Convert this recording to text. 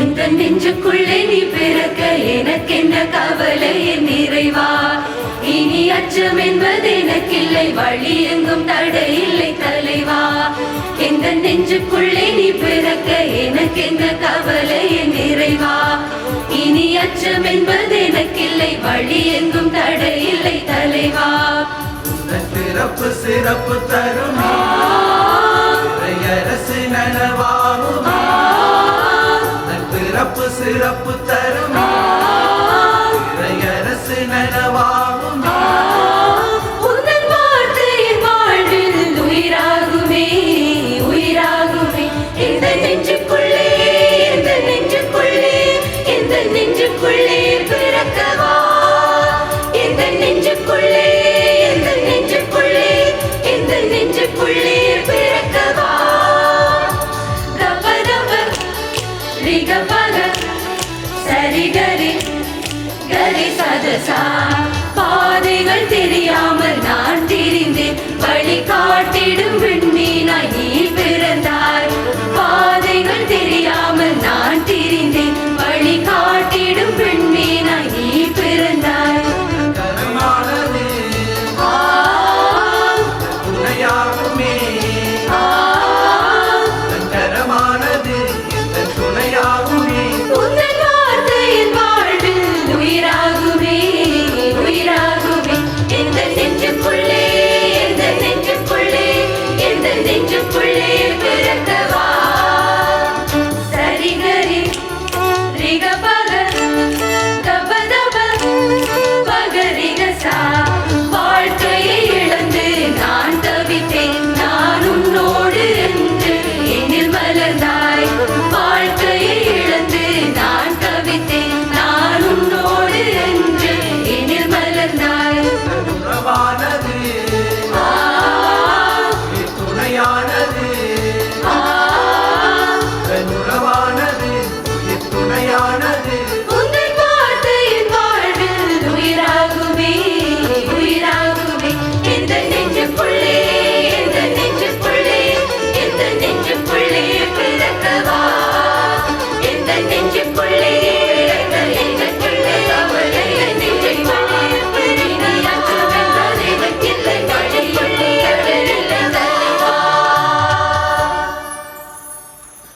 எந்த நெஞ்சுக்குள்ளே நீ பிறக்க எனக்கென்ன கவலை? என் நிறைவா? இனி அச்சம் என்பது எனக்கில்லை. வழி எங்கும் தடை இல்லை தலைவா? எந்த நெஞ்சுக்குள்ளே நீ பிறக்க எனக்கென்ன கவலை? என் நிறைவா? இனி அச்சம் என்பது எனக்கில்லை. வழி எங்கும் தடை இல்லை தலைவா? சிறப்பு சிறப்பு தருமா? சிறப்பு சிறப்பு தரும். அரசு நனவாகும் நெஞ்சுக்குள்ளே பிறக்கவா? இந்த நெஞ்சுக்குள்ளே கலை சதசா. பாதைகள் தெரியாமல் நான்